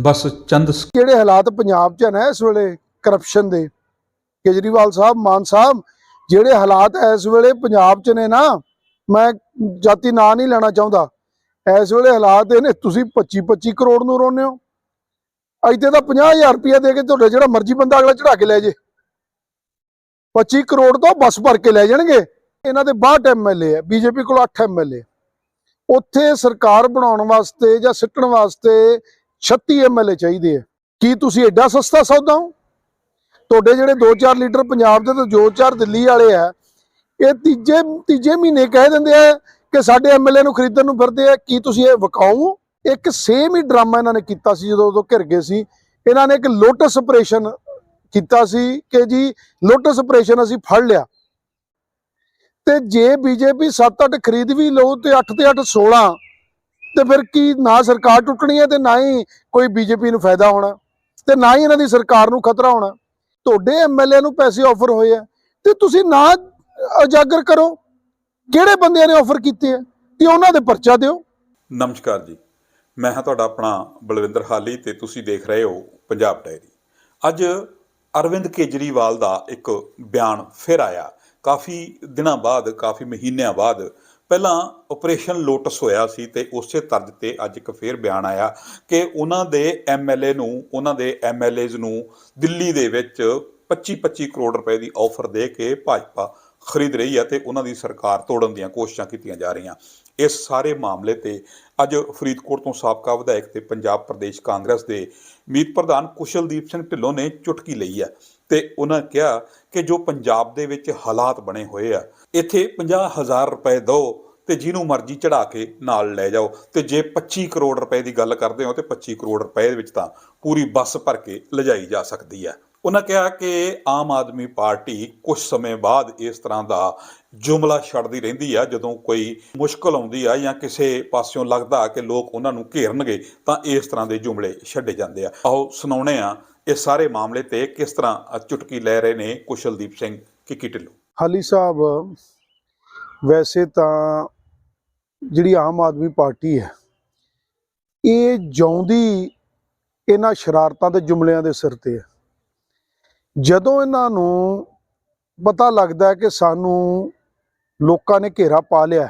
ਬਸ ਚੰਦ ਸ- ਹਾਲਾਤ ਪੰਜਾਬ 'ਚ ਨੇ ਇਸ ਵੇਲੇ ਕਰਪਸ਼ਨ ਦੇ? ਕੇਜਰੀਵਾਲ ਸਾਹਿਬ, ਮਾਨ ਸਾਹਿਬ, ਜਿਹੜੇ ਹਾਲਾਤ ਇਸ ਵੇਲੇ ਪੰਜਾਬ 'ਚ ਨੇ ਨਾ, ਮੈਂ ਜਾਤੀ ਨਾਂ ਨਹੀਂ ਲੈਣਾ ਚਾਹੁੰਦਾ। ਇਸ ਵੇਲੇ ਹਾਲਾਤ ਇਹ ਤੁਸੀਂ 25 25 ਕਰੋੜ ਨੂੰ ਰੋਨੇ ਹੋ। ਇੱਥੇ ਤਾਂ 50000 ਰੁਪਏ ਦੇ ਕੇ ਤੁਹਾਡੇ ਜਿਹੜਾ ਮਰਜ਼ੀ ਬੰਦਾ ਅਗਲਾ ਚੜਾ ਕੇ ਲੈ ਜੇ। 25 ਕਰੋੜ ਤੋਂ ਬੱਸ ਭਰ ਕੇ ਲੈ ਜਾਣਗੇ। ਇਹਨਾਂ ਦੇ 62 ਐਮਐਲਏ ਹੈ ਬੀਜੇਪੀ ਕੋਲ 8 ਐਮਐਲਏ ਉੱਥੇ ਸਰਕਾਰ ਬਣਾਉਣ ਵਾਸਤੇ ਜਾਂ ਸਿੱਟਣ ਵਾਸਤੇ 36 ਐਮਐਲਏ ਚਾਹੀਦੇ ਆ। ਕੀ ਤੁਸੀਂ ਐਡਾ ਸਸਤਾ ਸੌਦਾ ਹੋ? ਤੁਹਾਡੇ ਜਿਹੜੇ 2-4 ਲੀਡਰ ਪੰਜਾਬ ਦੇ ਤੇ ਜੋ ਚਾਰ ਦਿੱਲੀ ਵਾਲੇ ਆ, ਇਹ ਤੀਜੇ ਤੀਜੇ ਮਹੀਨੇ ਕਹਿ ਦਿੰਦੇ ਆ ਕਿ ਸਾਡੇ ਐਮਐਲਏ ਨੂੰ ਖਰੀਦਣ ਨੂੰ ਫਿਰਦੇ ਆ। ਕੀ ਤੁਸੀਂ ਇਹ ਵਿਕਾਊ ਇੱਕ ਸੇਮ ਹੀ ਡਰਾਮਾ ਇਹਨਾਂ ਨੇ ਕੀਤਾ ਸੀ ਜਦੋਂ ਉਦੋਂ ਘਿਰ ਗਏ ਸੀ। ਇਹਨਾਂ ਨੇ ਇੱਕ ਲੋਟਸ ਆਪਰੇਸ਼ਨ ਕੀਤਾ ਸੀ ਕਿ ਜੀ ਲੋਟਸ ਆਪਰੇਸ਼ਨ ਅਸੀਂ ਫੜ ਲਿਆ। ਤੇ ਜੇ ਬੀਜੇਪੀ 7-8 ਖਰੀਦ ਵੀ ਲਓ ਤੇ 8 ਤੇ 8 16 ਤੇ ਫਿਰ ਕੀ ਨਾ ਸਰਕਾਰ ਟੁੱਟਣੀ ਹੈ ਤੇ ਨਾ ਹੀ ਕੋਈ ਬੀਜੇਪੀ ਨੂੰ ਫਾਇਦਾ ਹੋਣਾ ਤੇ ਨਾ ਹੀ ਇਹਨਾਂ ਦੀ ਸਰਕਾਰ ਨੂੰ ਖਤਰਾ ਹੋਣਾ। ਤੁਹਾਡੇ ਐਮਐਲਏ ਨੂੰ ਪੈਸੇ ਆਫਰ ਹੋਏ ਆ ਤੇ ਤੁਸੀਂ ਨਾ ਉਜਾਗਰ ਕਰੋ। ਕਿਹੜੇ ਬੰਦਿਆਂ ਨੇ ਆਫਰ ਕੀਤੇ ਆ? ਤੇ ਉਹਨਾਂ ਦੇ ਪਰਚਾ ਦਿਓ। ਨਮਸਕਾਰ ਜੀ। ਮੈਂ ਹਾਂ ਤੁਹਾਡਾ ਆਪਣਾ ਬਲਵਿੰਦਰ ਹਾਲੀ ਤੇ ਤੁਸੀਂ ਦੇਖ ਰਹੇ ਹੋ ਪੰਜਾਬ ਡਾਇਰੀ। ਅੱਜ ਅਰਵਿੰਦ ਕੇਜਰੀਵਾਲ ਦਾ ਇੱਕ ਬਿਆਨ ਫਿਰ ਆਇਆ। ਕਾਫੀ ਦਿਨਾਂ ਬਾਅਦ, ਕਾਫੀ ਮਹੀਨਿਆਂ ਬਾਅਦ ਪਹਿਲਾਂ ਆਪਰੇਸ਼ਨ ਲੋਟਸ ਹੋਇਆ ਸੀ ਤੇ ਉਸੇ ਤਰਜ਼ ਤੇ ਅੱਜ ਇੱਕ ਫੇਰ ਬਿਆਨ ਆਇਆ ਕਿ ਉਹਨਾਂ ਦੇ ਐਮਐਲਏ ਨੂੰ, ਉਹਨਾਂ ਦੇ ਐਮਐਲਏਜ਼ ਨੂੰ ਦਿੱਲੀ ਦੇ ਵਿੱਚ 25-25 ਕਰੋੜ ਰੁਪਏ ਦੀ ਆਫਰ ਦੇ ਕੇ ਭਾਜਪਾ ਖਰੀਦ ਰਹੀ ਹੈ ਤੇ ਉਹਨਾਂ ਦੀ ਸਰਕਾਰ ਤੋੜਨ ਦੀਆਂ ਕੋਸ਼ਿਸ਼ਾਂ ਕੀਤੀਆਂ ਜਾ ਰਹੀਆਂ। ਇਸ ਸਾਰੇ ਮਾਮਲੇ ਤੇ ਅੱਜ ਫਰੀਦਕੋਟ ਤੋਂ ਸਾਬਕਾ ਵਿਧਾਇਕ ਤੇ ਪੰਜਾਬ ਪ੍ਰਦੇਸ਼ ਕਾਂਗਰਸ ਦੇ ਮੀਤ ਪ੍ਰਧਾਨ ਕੁਸ਼ਲਦੀਪ ਸਿੰਘ ਢਿੱਲੋਂ ਨੇ ਚੁਟਕੀ ਲਈ ਹੈ। ਤੇ ਉਹਨਾਂ ਕਿਹਾ ਕਿ ਜੋ ਪੰਜਾਬ ਦੇ ਵਿੱਚ ਹਾਲਾਤ ਬਣੇ ਹੋਏ ਆ, ਇੱਥੇ 50000 ਰੁਪਏ ਦਿਓ ਤੇ ਜਿਹਨੂੰ ਮਰਜ਼ੀ ਚੜਾ ਕੇ ਨਾਲ ਲੈ ਜਾਓ। ਤੇ ਜੇ 25 ਕਰੋੜ ਰੁਪਏ ਦੀ ਗੱਲ ਕਰਦੇ ਹੋ ਤੇ 25 ਕਰੋੜ ਰੁਪਏ ਦੇ ਵਿੱਚ ਤਾਂ ਪੂਰੀ ਬੱਸ ਭਰ ਕੇ ਲਿਜਾਈ ਜਾ ਸਕਦੀ ਹੈ ਉਹਨਾਂ ਕਿਹਾ ਕਿ ਆਮ ਆਦਮੀ ਪਾਰਟੀ ਕੁਝ ਸਮੇਂ ਬਾਅਦ ਇਸ ਤਰ੍ਹਾਂ ਦਾ ਜੁਮਲਾ ਛੱਡਦੀ ਰਹਿੰਦੀ ਆ, ਜਦੋਂ ਕੋਈ ਮੁਸ਼ਕਲ ਆਉਂਦੀ ਆ ਜਾਂ ਕਿਸੇ ਪਾਸਿਓਂ ਲੱਗਦਾ ਕਿ ਲੋਕ ਉਹਨਾਂ ਨੂੰ ਘੇਰਨਗੇ ਤਾਂ ਇਸ ਤਰ੍ਹਾਂ ਦੇ ਜੁਮਲੇ ਛੱਡੇ ਜਾਂਦੇ ਆ। ਆਓ ਸੁਣਾਉਣੇ ਆ ਇਹ ਸਾਰੇ ਮਾਮਲੇ ਤੇ ਕਿਸ ਤਰ੍ਹਾਂ ਚੁਟਕੀ ਲੈ ਰਹੇ ਨੇ ਕੁਸ਼ਲਦੀਪ ਸਿੰਘ ਕਿੱਕੀ ਢਿੱਲੋਂ? ਹਾਲੀ ਸਾਹਿਬ, ਵੈਸੇ ਤਾਂ ਜਿਹੜੀ ਆਮ ਆਦਮੀ ਪਾਰਟੀ ਹੈ, ਇਹ ਜਿਉਂਦੀ ਇਹਨਾਂ ਸ਼ਰਾਰਤਾਂ ਤੇ ਜੁਮਲਿਆਂ ਦੇ ਸਿਰ ਤੇ ਹੈ। ਜਦੋਂ ਇਹਨਾਂ ਨੂੰ ਪਤਾ ਲੱਗਦਾ ਹੈ ਕਿ ਸਾਨੂੰ ਲੋਕਾਂ ਨੇ ਘੇਰਾ ਪਾ ਲਿਆ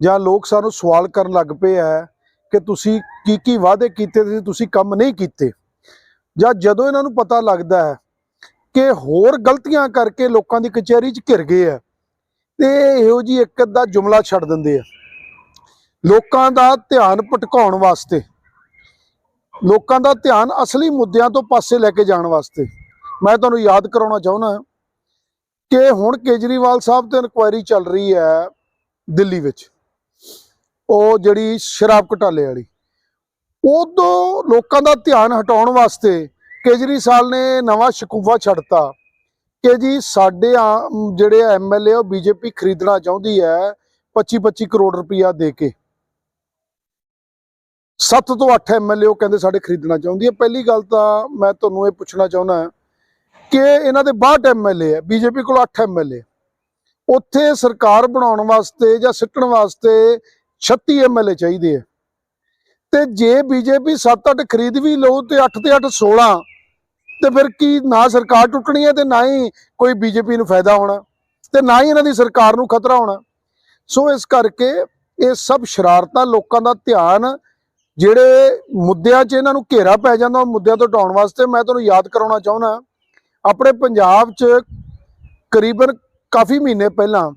ਜਾਂ ਲੋਕ ਸਾਨੂੰ ਸਵਾਲ ਕਰਨ ਲੱਗ ਪਏ ਹੈ ਕਿ ਤੁਸੀਂ ਕੀ ਕੀ ਵਾਅਦੇ ਕੀਤੇ ਸੀ ਤੁਸੀਂ ਕੰਮ ਨਹੀਂ ਕੀਤੇ ਜਾਂ ਜਦੋਂ ਇਹਨਾਂ ਨੂੰ ਪਤਾ ਲੱਗਦਾ ਹੈ ਕਿ ਹੋਰ ਗਲਤੀਆਂ ਕਰਕੇ ਲੋਕਾਂ ਦੀ ਕਚਹਿਰੀ 'ਚ ਘਿਰ ਗਏ ਆ, ਤੇ ਇਹੋ ਜੀ ਇੱਕ ਅੱਧਾ ਜੁਮਲਾ ਛੱਡ ਦਿੰਦੇ ਆ। ਲੋਕਾਂ ਦਾ ਧਿਆਨ ਭਟਕਾਉਣ ਵਾਸਤੇ, ਲੋਕਾਂ ਦਾ ਧਿਆਨ ਅਸਲੀ ਮੁੱਦਿਆਂ ਤੋਂ ਪਾਸੇ ਲੈ ਕੇ ਜਾਣ ਵਾਸਤੇ, ਮੈਂ ਤੁਹਾਨੂੰ ਯਾਦ ਕਰਾਉਣਾ ਚਾਹੁੰਦਾ ਕਿ ਹੁਣ ਕੇਜਰੀਵਾਲ ਸਾਹਿਬ ਤੇ ਇਨਕੁਆਇਰੀ ਚੱਲ ਰਹੀ ਹੈ ਦਿੱਲੀ ਵਿੱਚ, ਉਹ ਜਿਹੜੀ ਸ਼ਰਾਬ ਘੁਟਾਲੇ ਵਾਲੀ। ਉਦੋਂ ਲੋਕਾਂ ਦਾ ਧਿਆਨ ਹਟਾਉਣ ਵਾਸਤੇ ਕੇਜਰੀਵਾਲ ਨੇ ਨਵਾਂ ਸ਼ਕੂਫਾ ਛੱਡਤਾ ਕਿ ਜੀ ਸਾਡੇ ਆ- ਮ, ਜਿਹੜੇ ਐਮਐਲਏ ਉਹ ਬੀਜੇਪੀ ਖਰੀਦਣਾ ਚਾਹੁੰਦੀ ਹੈ 25-25 ਕਰੋੜ ਰੁਪਇਆ ਦੇ ਕੇ। 7 ਤੋਂ 8 ਐਮਐਲਏ ਉਹ ਕਹਿੰਦੇ ਸਾਡੇ ਖਰੀਦਣਾ ਚਾਹੁੰਦੀ ਹੈ। ਪਹਿਲੀ ਗੱਲ ਤਾਂ ਮੈਂ ਤੁਹਾਨੂੰ ਇਹ ਪੁੱਛਣਾ ਚਾਹੁੰਦਾ ਕਿ ਇਹਨਾਂ ਦੇ 62 ਐਮਐਲਏ ਹੈ ਬੀਜੇਪੀ ਕੋਲ 8 ਐਮਐਲਏ ਉੱਥੇ ਸਰਕਾਰ ਬਣਾਉਣ ਵਾਸਤੇ ਜਾਂ ਸਿੱਟਣ ਵਾਸਤੇ 36 ਐਮਐਲਏ ਚਾਹੀਦੇ ਆ। ਤੇ ਜੇ ਬੀਜੇਪੀ 7-8 ਖਰੀਦ ਵੀ ਲਊ ਤੇ 8 ਤੇ 8 16 ਤੇ ਫਿਰ ਕੀ ਨਾ ਸਰਕਾਰ ਟੁੱਟਣੀ ਹੈ ਤੇ ਨਾ ਹੀ ਕੋਈ ਬੀਜੇਪੀ ਨੂੰ ਫਾਇਦਾ ਹੋਣਾ, ਤੇ ਨਾ ਹੀ ਇਹਨਾਂ ਦੀ ਸਰਕਾਰ ਨੂੰ ਖਤਰਾ ਹੋਣਾ। ਸੋ ਇਸ ਕਰਕੇ ਇਹ ਸਭ ਸ਼ਰਾਰਤਾਂ ਲੋਕਾਂ ਦਾ ਧਿਆਨ, ਜਿਹੜੇ ਮੁੱਦਿਆਂ 'ਚ ਇਹਨਾਂ ਨੂੰ ਘੇਰਾ ਪੈ ਜਾਂਦਾ, ਉਹ ਮੁੱਦਿਆਂ ਤੋਂ ਹਟਾਉਣ ਵਾਸਤੇ ਮੈਂ ਤੁਹਾਨੂੰ ਯਾਦ ਕਰਾਉਣਾ ਚਾਹੁੰਦਾ। ਆਪਣੇ ਪੰਜਾਬ 'ਚ ਕਰੀਬਨ ਕਾਫੀ ਮਹੀਨੇ ਪਹਿਲਾਂ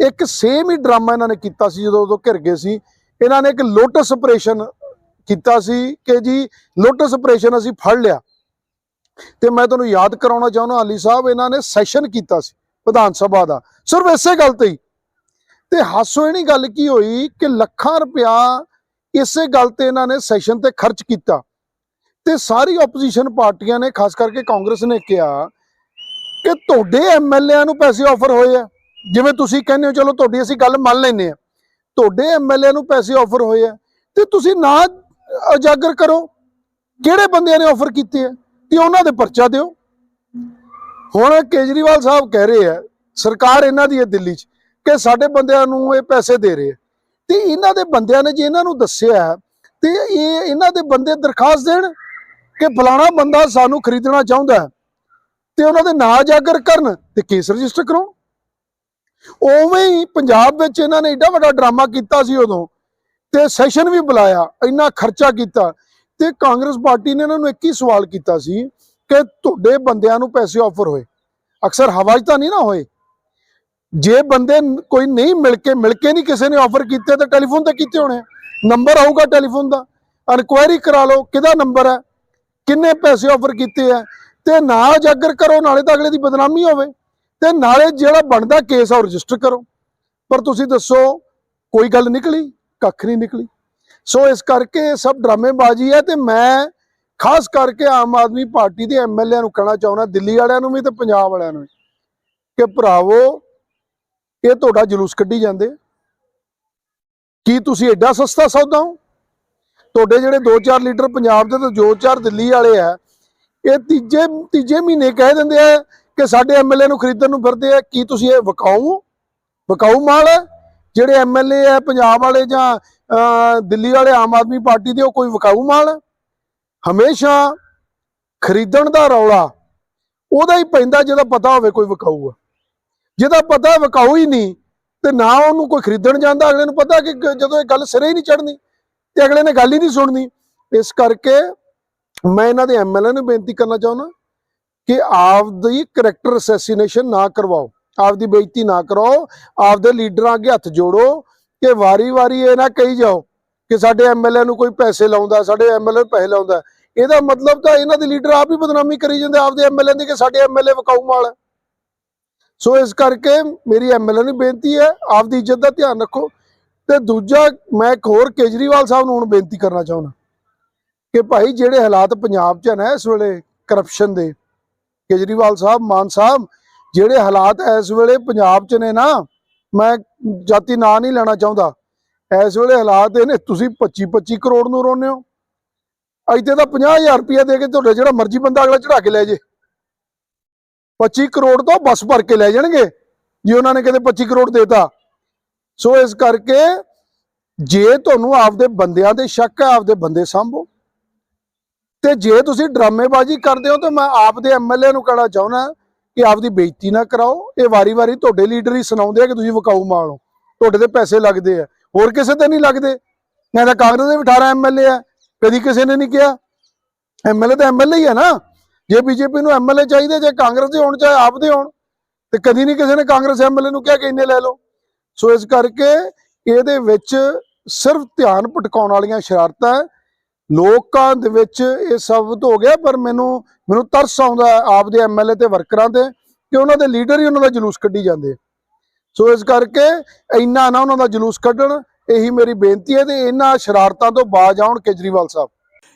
ਇੱਕ ਸੇਮ ਹੀ ਡਰਾਮਾ ਇਹਨਾਂ ਨੇ ਕੀਤਾ ਸੀ ਜਦੋਂ ਉਦੋਂ ਘਿਰ ਗਏ ਸੀ। ਇਹਨਾਂ ਨੇ ਇੱਕ ਲੋਟਸ ਆਪਰੇਸ਼ਨ ਕੀਤਾ ਸੀ ਕਿ ਜੀ ਲੋਟਸ ਆਪਰੇਸ਼ਨ ਅਸੀਂ ਫੜ ਲਿਆ। ਤੇ ਮੈਂ ਤੁਹਾਨੂੰ ਯਾਦ ਕਰਾਉਣਾ ਚਾਹੁੰਦਾ ਅਲੀ ਸਾਹਿਬ, ਇਹਨਾਂ ਨੇ ਸੈਸ਼ਨ ਕੀਤਾ ਸੀ ਵਿਧਾਨ ਸਭਾ ਦਾ। ਸਿਰਫ ਇਸੇ ਗੱਲ ਤੇ ਹੀ। ਤੇ ਹਾਸੋ ਇਹਨੀ ਗੱਲ ਕੀ ਹੋਈ ਕਿ ਲੱਖਾਂ ਰੁਪਇਆ ਇਸੇ ਗੱਲ ਤੇ ਇਹਨਾਂ ਨੇ ਸੈਸ਼ਨ ਤੇ ਖਰਚ ਕੀਤਾ। ਤੇ ਸਾਰੀ ਆਪੋਜੀਸ਼ਨ ਪਾਰਟੀਆਂ ਨੇ, ਖਾਸ ਕਰਕੇ ਕਾਂਗਰਸ ਨੇ ਕਿਹਾ ਕਿ ਤੁਹਾਡੇ ਐਮਐਲਏਆਂ ਨੂੰ ਪੈਸੇ ਆਫਰ ਹੋਏ ਆ। ਜਿਵੇਂ ਤੁਸੀਂ ਕਹਿੰਦੇ ਹੋ, ਚਲੋ ਤੁਹਾਡੀ ਅਸੀਂ ਗੱਲ ਮੰਨ ਲੈਨੇ ਆ ਤੁਹਾਡੇ ਐਮਐਲਏ ਨੂੰ ਪੈਸੇ ਆਫਰ ਹੋਏ ਆ। ਤੇ ਤੁਸੀਂ ਨਾ ਉਜਾਗਰ ਕਰੋ। ਕਿਹੜੇ ਬੰਦਿਆਂ ਨੇ ਆਫਰ ਕੀਤੇ ਆ ਤੇ ਉਹਨਾਂ ਦੇ ਪਰਚਾ ਦਿਓ। ਹੁਣ ਕੇਜਰੀਵਾਲ ਸਾਹਿਬ ਕਹਿ ਰਹੇ ਆ, ਸਰਕਾਰ ਇਹਨਾਂ ਦੀ ਹੈ ਦਿੱਲੀ 'ਚ, ਕਿ ਸਾਡੇ ਬੰਦਿਆਂ ਨੂੰ ਇਹ ਪੈਸੇ ਦੇ ਰਹੇ ਆ। ਤੇ ਇਹਨਾਂ ਦੇ ਬੰਦਿਆਂ ਨੇ ਜੇ ਇਹਨਾਂ ਨੂੰ ਦੱਸਿਆ ਤੇ ਇਹ ਇਹਨਾਂ ਦੇ ਬੰਦੇ ਦਰਖਾਸਤ ਦੇਣ ਕਿ ਫਲਾਣਾ ਬੰਦਾ ਸਾਨੂੰ ਖਰੀਦਣਾ ਚਾਹੁੰਦਾ ਹੈ, ਤੇ ਉਹਨਾਂ ਦੇ ਨਾਂ ਜਾਗਰ ਕਰਨ ਤੇ ਕੇਸ ਰਜਿਸਟਰ ਕਰਾਉਣ ਉਵੇਂ ਹੀ ਪੰਜਾਬ ਵਿੱਚ ਇਹਨਾਂ ਨੇ ਏਡਾ ਵੱਡਾ ਡਰਾਮਾ ਕੀਤਾ ਸੀ ਉਦੋਂ ਤੇ ਸੈਸ਼ਨ ਵੀ ਬੁਲਾਇਆ, ਇੰਨਾ ਖਰਚਾ ਕੀਤਾ ਤੇ ਕਾਂਗਰਸ ਪਾਰਟੀ ਨੇ ਇਹਨਾਂ ਨੂੰ ਇੱਕ ਹੀ ਸਵਾਲ ਕੀਤਾ ਸੀ ਕਿ ਤੁਹਾਡੇ ਬੰਦਿਆਂ ਨੂੰ ਪੈਸੇ ਆਫਰ ਹੋਏ। ਅਕਸਰ ਹਵਾ 'ਚ ਤਾਂ ਨਹੀਂ ਨਾ ਹੋਏ। ਜੇ ਬੰਦੇ ਕੋਈ ਨਹੀਂ ਮਿਲ ਕੇ ਮਿਲ ਕੇ ਨਹੀਂ ਕਿਸੇ ਨੇ ਆਫਰ ਕੀਤੇ ਤਾਂ ਟੈਲੀਫੋਨ ਤੇ ਕੀਤੇ ਹੋਣੇ ਨੰਬਰ ਆਊਗਾ ਟੈਲੀਫੋਨ ਦਾ। ਇਨਕੁਆਇਰੀ ਕਰਾ ਲਓ, ਕਿਹਦਾ ਨੰਬਰ ਹੈ, ਕਿੰਨੇ ਪੈਸੇ ਆਫਰ ਕੀਤੇ ਆ, ਤੇ ਨਾ ਉਜਾਗਰ ਕਰੋ, ਨਾਲੇ ਤਾਂ ਅਗਲੇ ਦੀ ਬਦਨਾਮੀ ਹੋਵੇ। ਤੇ ਨਾਲੇ ਜਿਹੜਾ ਬਣਦਾ ਕੇਸ ਆ ਉਹ ਰਜਿਸਟਰ ਕਰੋ। ਪਰ ਤੁਸੀਂ ਦੱਸੋ, ਕੋਈ ਗੱਲ ਨਿਕਲੀ? ਕੱਖ ਨਹੀਂ ਨਿਕਲੀ। ਸੋ ਇਸ ਕਰਕੇ ਇਹ ਸਭ ਡਰਾਮੇਬਾਜ਼ੀ ਹੈ ਤੇ ਮੈਂ ਖਾਸ ਕਰਕੇ ਆਮ ਆਦਮੀ ਪਾਰਟੀ ਦੇ ਐਮਐਲਏ ਨੂੰ ਕਹਿਣਾ ਚਾਹੁੰਦਾ, ਦਿੱਲੀ ਵਾਲਿਆਂ ਨੂੰ ਵੀ ਤੇ ਪੰਜਾਬ ਵਾਲਿਆਂ ਨੂੰ ਵੀ ਕਿ ਭਰਾਵੋ, ਇਹ ਤੁਹਾਡਾ ਜਲੂਸ ਕੱਢੀ ਜਾਂਦੇ। ਕੀ ਤੁਸੀਂ ਐਡਾ ਸਸਤਾ ਸੌਦਾ ਹੋ? ਤੁਹਾਡੇ ਜਿਹੜੇ 2-4 ਲੀਟਰ ਪੰਜਾਬ ਦੇ ਤੇ ਜੋ ਚਾਰ ਦਿੱਲੀ ਵਾਲੇ ਆ, ਇਹ ਤੀਜੇ ਤੀਜੇ ਮਹੀਨੇ ਕਹਿ ਦਿੰਦੇ ਆ ਕਿ ਸਾਡੇ ਐਮਐਲਏ ਨੂੰ ਖਰੀਦਣ ਨੂੰ ਫਿਰਦੇ ਆ। ਕੀ ਤੁਸੀਂ ਇਹ ਵਿਕਾਊ? ਹੋ? ਮਾਲ ਹੈ? ਜਿਹੜੇ ਐਮਐਲਏ ਆ ਪੰਜਾਬ ਵਾਲੇ ਜਾਂ ਦਿੱਲੀ ਵਾਲੇ ਆਮ ਆਦਮੀ ਪਾਰਟੀ ਦੇ, ਉਹ ਕੋਈ ਵਿਕਾਊ ਮਾਲ ਹੈ? ਹਮੇਸ਼ਾ ਖਰੀਦਣ ਦਾ ਰੌਲਾ ਉਹਦਾ ਹੀ ਪੈਂਦਾ ਜਿਹਦਾ ਪਤਾ ਹੋਵੇ ਕੋਈ ਵਿਕਾਊ ਆ। ਜਿਹਦਾ ਪਤਾ ਵਿਕਾਊ ਹੀ ਨਹੀਂ ਤੇ ਨਾ ਉਹਨੂੰ ਕੋਈ ਖਰੀਦਣ ਜਾਂਦਾ, ਅਗਲੇ ਨੂੰ ਪਤਾ ਕਿ ਜਦੋਂ ਇਹ ਗੱਲ ਸਿਰੇ ਹੀ ਨਹੀਂ ਚੜਨੀ ਤੇ ਅਗਲੇ ਨੇ ਗੱਲ ਹੀ ਨਹੀਂ ਸੁਣਨੀ। ਇਸ ਕਰਕੇ ਮੈਂ ਇਹਨਾਂ ਦੇ ਐਮਐਲਏ ਨੂੰ ਬੇਨਤੀ ਕਰਨਾ ਚਾਹੁੰਦਾ ਕਿ ਆਪ ਦੀ ਕਰੈਕਟਰ ਅਸੈਸੀਨੇਸ਼ਨ ਨਾ ਕਰਵਾਓ। ਆਪਦੀ ਬੇਇੱਜ਼ਤੀ ਨਾ ਕਰਾਓ, ਆਪਦੇ ਲੀਡਰਾਂ ਅੱਗੇ ਹੱਥ ਜੋੜੋ, ਕਿ ਵਾਰੀ-ਵਾਰੀ ਇਹ ਨਾ ਕਹੀ ਜਾਓ ਕਿ ਸਾਡੇ ਐਮਐਲਏ ਨੂੰ ਕੋਈ ਪੈਸੇ ਲਾਉਂਦਾ, ਸਾਡੇ ਐਮਐਲਏ ਪੈਸੇ ਲਾਉਂਦਾ। ਇਹਦਾ ਮਤਲਬ ਤਾਂ ਇਹਨਾਂ ਦੇ ਲੀਡਰ ਆਪ ਹੀ ਬਦਨਾਮੀ ਕਰੀ ਜਾਂਦੇ ਆਪਦੇ ਐਮਐਲਏ ਦੀ ਕਿ ਸਾਡੇ ਐਮਐਲਏ ਵਿਕਾਊ ਮਾਲ। ਸੋ ਇਸ ਕਰਕੇ ਮੇਰੀ ਐਮਐਲਏ ਨੂੰ ਬੇਨਤੀ ਹੈ, ਆਪਦੀ ਇੱਜ਼ਤ ਦਾ ਧਿਆਨ ਰੱਖੋ। ਤੇ ਦੂਜਾ, ਮੈਂ ਇੱਕ ਹੋਰ ਕੇਜਰੀਵਾਲ ਸਾਹਿਬ ਨੂੰ ਹੁਣ ਬੇਨਤੀ ਕਰਨਾ ਚਾਹੁੰਦਾ ਕਿ ਭਾਈ ਜਿਹੜੇ ਹਾਲਾਤ ਪੰਜਾਬ 'ਚ ਹੈ ਇਸ ਵੇਲੇ ਕਰਪਸ਼ਨ ਦੇ, ਕੇਜਰੀਵਾਲ ਸਾਹਿਬ, ਮਾਨ ਸਾਹਿਬ ਜਿਹੜੇ ਹਾਲਾਤ ਇਸ ਵੇਲੇ ਪੰਜਾਬ 'ਚ ਨੇ ਨਾ, ਮੈਂ ਜਾਤੀ ਨਾਂ ਨਹੀਂ ਲੈਣਾ ਚਾਹੁੰਦਾ। ਇਸ ਵੇਲੇ ਹਾਲਾਤ ਇਹ ਨੇ, ਤੁਸੀਂ 25 25 ਕਰੋੜ ਨੂੰ ਰੋਨੇ ਹੋ। ਇੱਥੇ ਤਾਂ 50000 ਰੁਪਏ ਦੇ ਕੇ ਤੁਹਾਡੇ ਜਿਹੜਾ ਮਰਜ਼ੀ ਬੰਦਾ ਅਗਲਾ ਚੜਾ ਕੇ ਲੈ ਜੇ। 25 ਕਰੋੜ ਤੋਂ ਬੱਸ ਭਰ ਕੇ ਲੈ ਜਾਣਗੇ, ਜੇ ਉਹਨਾਂ ਨੇ ਕਿਤੇ 25 ਕਰੋੜ ਦੇਤਾ। ਸੋ ਇਸ ਕਰਕੇ ਜੇ ਤੁਹਾਨੂੰ ਆਪਦੇ ਬੰਦਿਆਂ ਦੇ ਸ਼ੱਕ ਹੈ, ਆਪਦੇ ਬੰਦੇ ਸੰਭੋ। ਤੇ ਜੇ ਤੁਸੀਂ ਡਰਾਮੇਬਾਜ਼ੀ ਕਰਦੇ ਹੋ, ਤਾਂ ਮੈਂ ਆਪਦੇ ਐਮਐਲਏ ਨੂੰ ਕਹਿਣਾ ਚਾਹੁੰਦਾ ਕਿ ਆਪਦੀ ਬੇਇੱਜ਼ਤੀ ਨਾ ਕਰਾਓ। ਇਹ ਵਾਰੀ-ਵਾਰੀ ਤੁਹਾਡੇ ਲੀਡਰ ਹੀ ਸੁਣਾਉਂਦੇ ਆ ਕਿ ਤੁਸੀਂ ਵਕਾਊ ਮਾਲ। ਹੋ ਤੁਹਾਡੇ ਤੇ ਪੈਸੇ ਲੱਗਦੇ ਆ। ਹੋਰ ਕਿਸੇ ਤੇ ਨਹੀਂ ਲੱਗਦੇ। ਮੈਂ ਤਾਂ ਕਾਂਗਰਸ ਦੇ ਵੀ 18 ਐਮਐਲਏ ਆ। ਕਦੀ ਕਿਸੇ ਨੇ ਨਹੀਂ ਕਿਹਾ। ਐਮਐਲਏ ਤਾਂ ਐਮਐਲਏ ਹੀ ਆ ਨਾ। ਜੇ ਬੀਜੇਪੀ ਨੂੰ ਐਮਐਲਏ ਚਾਹੀਦੇ ਜੇ ਕਾਂਗਰਸ ਦੇ ਹੋਣ, ਚਾਹੇ ਆਪ ਦੇ ਹੋਣ, ਤੇ ਕਦੀ ਨਹੀਂ ਕਿਸੇ ਨੇ ਕਾਂਗਰਸ ਐਮਐਲਏ ਨੂੰ ਕਿਹਾ ਕਿ ਇੰਨੇ ਲੈ ਲਓ। ਸੋ ਇਸ ਕਰਕੇ ਇਹਦੇ ਵਿੱਚ ਸਿਰਫ ਧਿਆਨ ਭਟਕਾਉਣ ਵਾਲੀਆਂ ਸ਼ਰਾਰਤਾਂ ਲੋਕਾਂ ਦੇ ਵਿੱਚ ਇਹ ਸਬਦ ਹੋ ਗਿਆ, ਪਰ ਮੈਨੂੰ ਮੈਨੂੰ ਤਰਸ ਆਉਂਦਾ ਹੈ ਆਪਦੇ ਐਮਐਲਏ ਤੇ ਵਰਕਰਾਂ ਤੇ ਕਿ ਉਹਨਾਂ ਦੇ ਲੀਡਰ ਹੀ ਉਹਨਾਂ ਦਾ ਜਲੂਸ ਕੱਢੀ ਜਾਂਦੇ ਸੋ ਇਸ ਕਰਕੇ ਇੰਨਾ ਨਾ ਉਹਨਾਂ ਦਾ ਜਲੂਸ ਕੱਢਣ, ਇਹੀ ਮੇਰੀ ਬੇਨਤੀ ਹੈ ਤੇ ਇਹਨਾਂ ਸ਼ਰਾਰਤਾਂ ਤੋਂ ਬਾਜ ਆਉਣ ਕੇਜਰੀਵਾਲ ਸਾਹਿਬ।